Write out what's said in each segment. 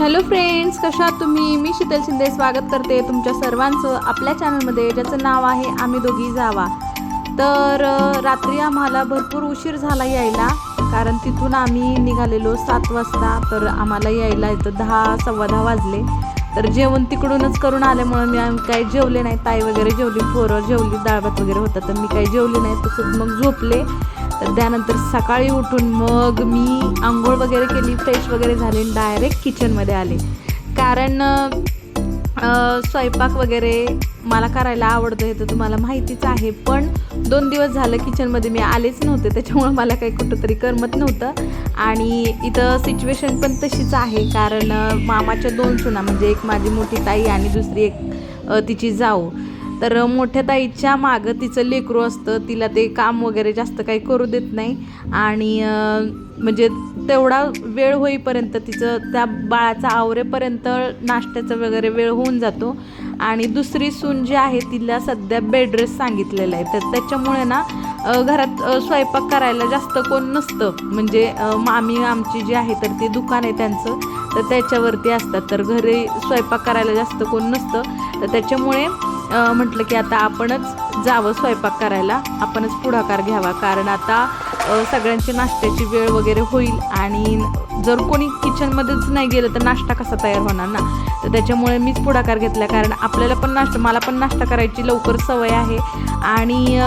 Hello friends कशा आहात तुम्ही? मी शीतल शिंदे स्वागत करते तुमच्या सर्वांचं आपल्या चॅनलमध्ये ज्याचं नाव आहे आम्ही दोघी जावा. तर रात्री आम्हाला भरपूर उशीर झाला यायला कारण तिथून आम्ही निघालेलो सात वाजता तर आम्हाला यायला इथं दहा सव्वा दहा वाजले. तर जेवण तिकडूनच करून आल्यामुळं मी आम्ही काही जेवले नाही. ताई वगैरे जेवली पोरं जेवली डाळ भात वगैरे होता तर मी काही जेवली नाही. तसंच मग झोपले. तर त्यानंतर सकाळी उठून मग मी आंघोळ वगैरे केली फ्रेश वगैरे झाले डायरेक्ट किचनमध्ये आले. कारण स्वयंपाक वगैरे मला करायला आवडतं हे तर तुम्हाला माहितीच आहे. पण दोन दिवस झालं किचनमध्ये मी आलेच नव्हते त्याच्यामुळं मला काही कुठंतरी करमत नव्हतं. आणि इथं सिच्युएशन पण तशीच आहे. कारण मामाच्या दोन सुना म्हणजे एक माझी मोठी ताई आणि दुसरी एक तिची जाऊ. तर मोठ्या ताईच्या मागं तिचं लेकरू असतं तिला ते काम वगैरे जास्त काही करू देत नाही. आणि म्हणजे तेवढा वेळ होईपर्यंत तिचं त्या बाळाचा आवरेपर्यंत नाश्त्याचा वगैरे वेळ होऊन जातो. आणि दुसरी सून जी आहे तिला सध्या बेडरेस सांगितलेला आहे. तर त्याच्यामुळे ना घरात स्वयंपाक करायला जास्त कोण नसतं. म्हणजे मामी आमची जी आहे तर ते दुकान आहे त्यांचं. तर त्याच्यावरती असतात. तर घरी स्वयंपाक करायला जास्त कोण नसतं. तर त्याच्यामुळे म्हटलं की आता आपणच जावं स्वयंपाक करायला आपणच पुढाकार घ्यावा. कारण आता सगळ्यांची नाश्त्याची वेळ वगैरे होईल आणि जर कोणी किचनमध्येच नाही गेलं तर नाश्ता कसा तयार होणार ना? तर त्याच्यामुळे मीच पुढाकार घेतला. कारण आपल्याला पण नाश्ता मला पण नाश्ता करायची लवकर सवय आहे. आणि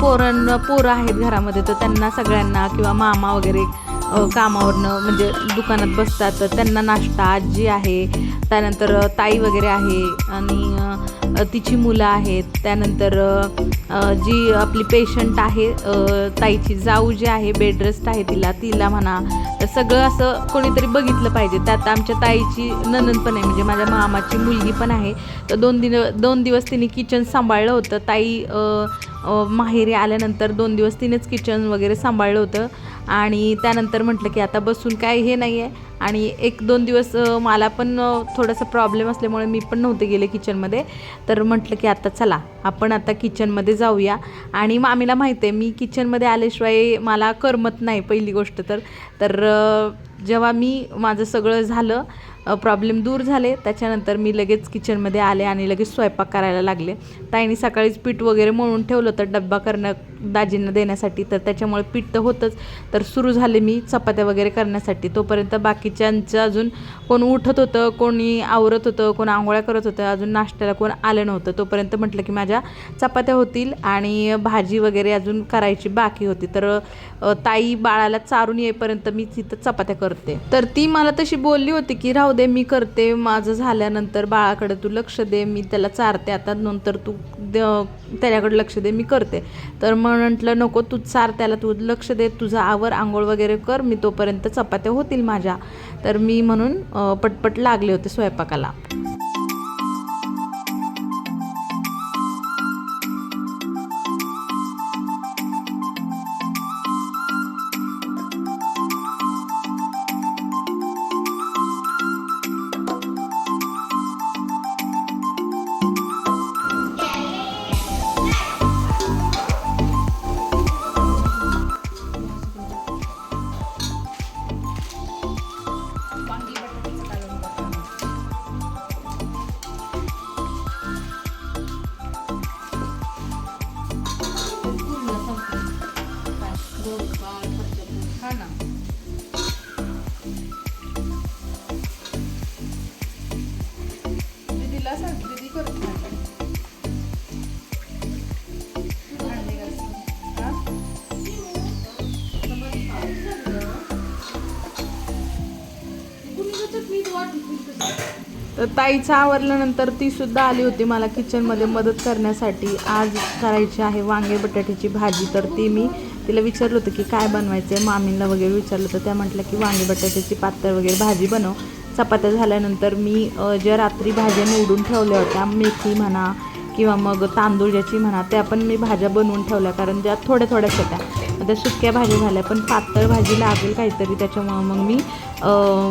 पोरांना पोरं आहेत घरामध्ये तर त्यांना सगळ्यांना किंवा मामा वगैरे कामावरनं म्हणजे दुकानात बसतात तर त्यांना नाश्ता आजी आहे त्यानंतर ताई वगैरे आहे आणि तिची मुलं आहेत. त्यानंतर जी आपली पेशंट आहे ताईची जाऊ जी आहे बेड रेस्ट आहे तिला तिला म्हणा तर सगळं असं कोणीतरी बघितलं पाहिजे. त्यात आमच्या ताईची ननंद पण आहे म्हणजे माझ्या मामाची मुलगी पण आहे. तर दोन दिन दोन दिवस तिने किचन सांभाळलं होतं. ताई माहेरी आल्यानंतर दोन दिवस तिनेच किचन वगैरे सांभाळलं होतं. आणि त्यानंतर म्हटलं की आता बसून काय हे नाही आहे आणि एक दोन दिवस मला पण थोडासा प्रॉब्लेम असल्यामुळे मी पण नव्हते गेले किचनमध्ये तर म्हटलं की आता चला आपण आता किचनमध्ये जाऊया. आणि मामीला माहिती आहे मी किचनमध्ये आल्याशिवाय मला करमत नाही पहिली गोष्ट तर. तर जेव्हा मी माझं सगळं झालं प्रॉब्लेम दूर झाले. त्याच्यानंतर मी लगेच किचनमध्ये आले आणि लगेच स्वयंपाक करायला लागले. ताईने सकाळीच पीठ वगैरे मळून ठेवलं होतं डब्बा करणं दाजींना देण्यासाठी. तर त्याच्यामुळे पीठ तर होतंच. तर सुरू झाले मी चपात्या वगैरे करण्यासाठी. तोपर्यंत बाकीच्यांचं अजून कोण उठत होतं कोणी आवरत होतं कोण आंघोळ्या करत होतं अजून नाश्त्याला कोण आलं नव्हतं. तोपर्यंत म्हटलं की माझ्या चपात्या होतील आणि भाजी वगैरे अजून करायची बाकी होती. तर ताई बाळाला चारून येईपर्यंत मी तिथं चपात्या करते. तर ती मला तशी बोलली होती की राहू दे मी करते. माझं झाल्यानंतर बाळाकडे तू लक्ष दे मी त्याला चारते. आता नंतर तू द- त्याच्याकडे लक्ष दे मी करते. तर मग म्हटलं नको तू चार त्याला तू लक्ष दे. तुझा आवर आंघोळ वगैरे कर. मी तोपर्यंत चपात्या होतील माझ्या. तर मी म्हणून पटपट लागले होते स्वयंपाकाला. सांग तर ताईचं आवरल्यानंतर ती सुद्धा आली होती मला किचनमध्ये मदत करण्यासाठी. आज करायची आहे वांगे बटाट्याची भाजी. तर ती मी तिला विचारलं होतं की काय बनवायचं आहे मामींना वगैरे विचारलं होतं. त्या म्हटलं की वांगे बटाट्याची पातळ वगैरे भाजी बनव. चपात्या झाल्यानंतर मी ज्या रात्री भाज्या निवडून ठेवल्या होत्या मेथी म्हणा किंवा मग तांदूळ ज्याची म्हणा त्या पण मी भाज्या बनवून ठेवल्या. कारण ज्या थोड्या थोड्याच होत्या त्या सुक्या भाज्या झाल्या पण पातळ भाजी लागेल काहीतरी. त्याच्यामुळं मग मी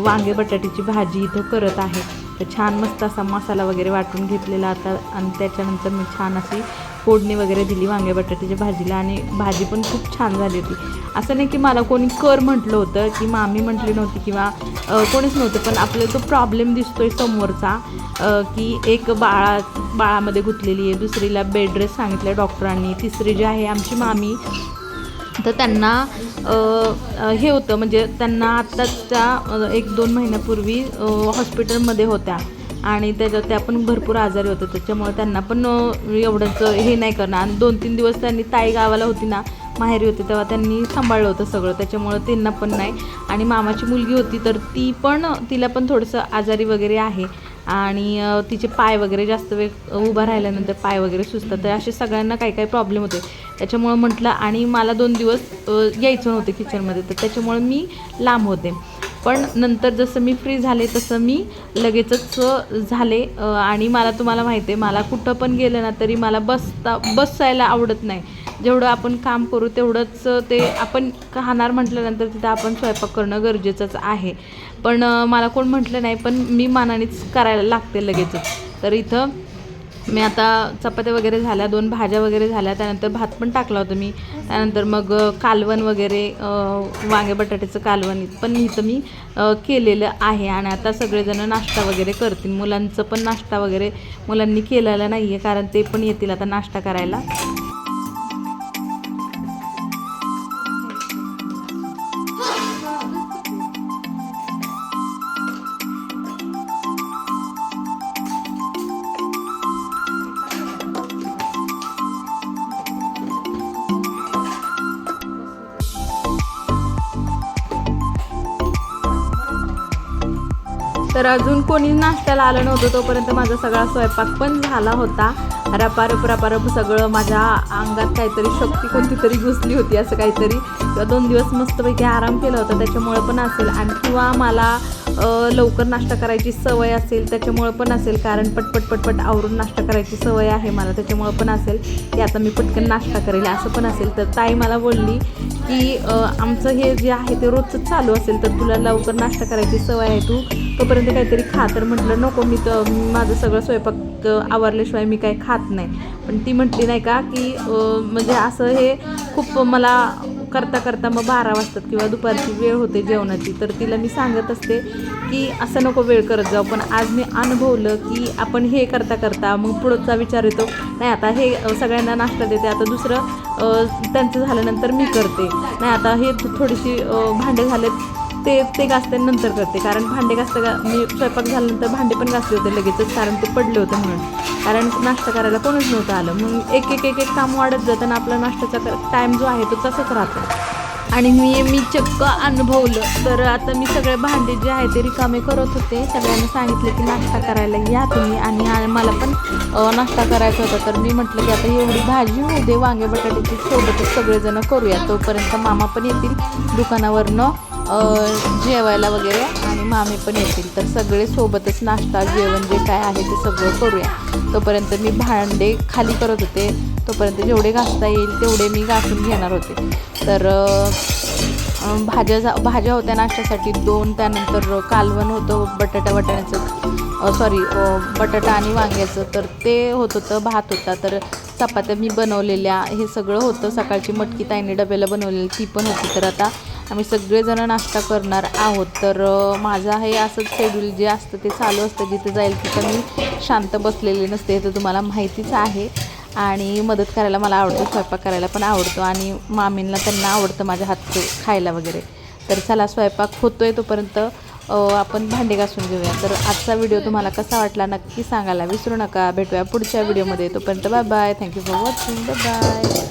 वांगे बटाट्याची भाजी इथं करत आहे. तर छान मस्त असा मसाला वगैरे वाटून घेतलेला आता. आणि त्याच्यानंतर मी छान अशी फोडणी वगैरे दिली वांगे बटाट्याच्या भाजीला आणि भाजी पण खूप छान झाली होती. असं नाही की मला कोणी कर म्हटलं होतं की मामी म्हटली नव्हती किंवा कोणीच नव्हतं पण आपल्याला तो प्रॉब्लेम दिसतोय समोरचा की एक बाळा बाळामध्ये गुंतलेली आहे दुसरीला बेड रेस्ट सांगितलं डॉक्टरांनी तिसरी जी आहे आमची मामी तर त्यांना हे होतं म्हणजे त्यांना आत्ताच त्या एक दोन महिन्यापूर्वी हॉस्पिटलमध्ये होत्या. आणि त्याच्यात त्या पण भरपूर आजारी होतं. त्याच्यामुळे त्यांना पण एवढंच हे नाही करणार आणि दोन तीन दिवस त्यांनी ताई गावाला होती ना माहेरी होती तेव्हा त्यांनी सांभाळलं होतं सगळं. त्याच्यामुळं त्यांना पण नाही. आणि मामाची मुलगी होती तर ती पण तिला पण थोडंसं आजारी वगैरे आहे. आणि तिचे पाय वगैरे जास्त वेळ उभा राहिल्यानंतर पाय वगैरे सुचतात तर असे सगळ्यांना काही काही प्रॉब्लेम होते. त्याच्यामुळं म्हटलं आणि मला दोन दिवस यायचं नव्हतं किचनमध्ये तर त्याच्यामुळं मी लांब होते. पण नंतर जसं मी फ्री झाले तसं मी लगेचच झाले. आणि मला तुम्हाला माहिती आहे मला कुठं पण गेलं ना तरी मला बसता बसायला आवडत नाही. जेवढं आपण काम करू तेवढंच ते आपण खाणार म्हटल्यानंतर तिथं आपण स्वयंपाक करणं गरजेचंच आहे. पण मला कोण म्हटलं नाही पण मी मानानेच करायला लागते लगेचच. तर इथं मी आता चपात्या वगैरे झाल्या दोन भाज्या वगैरे झाल्या त्यानंतर भात पण टाकला होता मी. त्यानंतर मग कालवण वगैरे वांगे बटाट्याचं कालवण पण इथं मी केलेलं आहे. आणि आता सगळेजण नाश्ता वगैरे करतील. मुलांचं पण नाश्ता वगैरे मुलांनी केलेला नाही आहे कारण ते पण येतील आता नाश्ता करायला. तर अजून कोणी नाश्त्याला आलं नव्हतं तोपर्यंत माझा सगळा स्वयंपाक पण झाला होता. रपारप रपारप सगळं माझ्या अंगात काहीतरी शक्ती कोणती तरी घुसली होती असं काहीतरी. किंवा दोन दिवस मस्तपैकी आराम केला होता त्याच्यामुळे पण असेल. आणि किंवा मला लवकर नाश्ता करायची सवय असेल त्याच्यामुळं पण असेल. कारण पटपट पटपट आवरून नाश्ता करायची सवय आहे मला त्याच्यामुळं पण असेल की आता मी पटकन नाश्ता करेल असं पण असेल. तर ताई मला बोलली की आमचं हे जे आहे ते रोजचं चालू असेल तर तुला लवकर नाश्ता करायची सवय आहे तू. तोपर्यंत काहीतरी खा. तर म्हटलं नको मी तर माझं सगळं स्वयंपाक आवरल्याशिवाय मी काही खात नाही. पण ती म्हटली नाही का की म्हणजे असं हे खूप मला करता करता मग बारा वाजतात किंवा दुपारची वेळ होते जेवणाची तर तिला मी सांगत असते की असं नको वेळ करत जाऊ पण आज मी अनुभवलं की आपण हे करता करता मग पुढचा विचार येतो नाही आता हे सगळ्यांना नाश्ता देते आता दुसरं त्यांचं झाल्यानंतर मी करते. नाही आता हे थोडीशी भांडे झालेत ते ते घासते नंतर करते. कारण भांडे घासता गा मी स्वयंपाक झाल्यानंतर भांडे पण घासले होते लगेचच कारण ते पडले होते म्हणून. कारण नाश्ता करायला कोणच नव्हतं आलं. मग एक एक एक एक काम वाढत जातं आणि आपला नाश्त्याचा टाईम जो आहे तो तसंच राहतो. आणि मी मी चक्क अनुभवलं. तर आता मी सगळे भांडे जे आहे ते रिकामे करत होते. सगळ्यांना सांगितलं की नाश्ता करायला या तुम्ही. आणि मला पण नाश्ता करायचा होता. तर मी म्हटलं की आता एवढी भाजी होऊ दे वांगे बटाट्याची सोबतच सगळेजणं करूया. तोपर्यंत मामा पण येतील दुकानावरनं. जेवायला वगैरे आणि मामी पण येतील. तर सगळे सोबतच नाश्ता जेवण जे काय आहे ते सगळं करूया. तोपर्यंत मी भांडे खाली करत होते. तोपर्यंत जेवढे घासता येईल तेवढे मी घासून घेणार होते. तर भाज्या जा भाज्या होत्या नाश्त्यासाठी. दोन त्यानंतर कालवण होतं बटाटा वाटाण्याचं. सॉरी बटाटा आणि वांग्याचं. तर ते होत होतं भात होता. तर चपात्या मी बनवलेल्या. हे सगळं होतं. सकाळची मटकी ताईने डब्याला बनवलेली. ती पण होती. तर आता आम्ही सगळेजणं नाश्ता करणार आहोत. तर माझं हे असंच शेड्यूल जे असतं ते चालू असतं. जिथं जाईल तिथं मी शांत बसलेले नसते हे तर तुम्हाला माहितीच आहे. आणि मदत करायला मला आवडतं स्वयंपाक करायला पण आवडतो आणि मामींना त्यांना आवडतं माझ्या हातचं खायला वगैरे. तर चला स्वयंपाक होतो आहे तोपर्यंत आपण भांडे घासून घेऊया. तर आजचा व्हिडिओ तुम्हाला कसा वाटला नक्की सांगायला विसरू नका. भेटूया पुढच्या व्हिडिओमध्ये. तोपर्यंत bye bye thank you for watching bye bye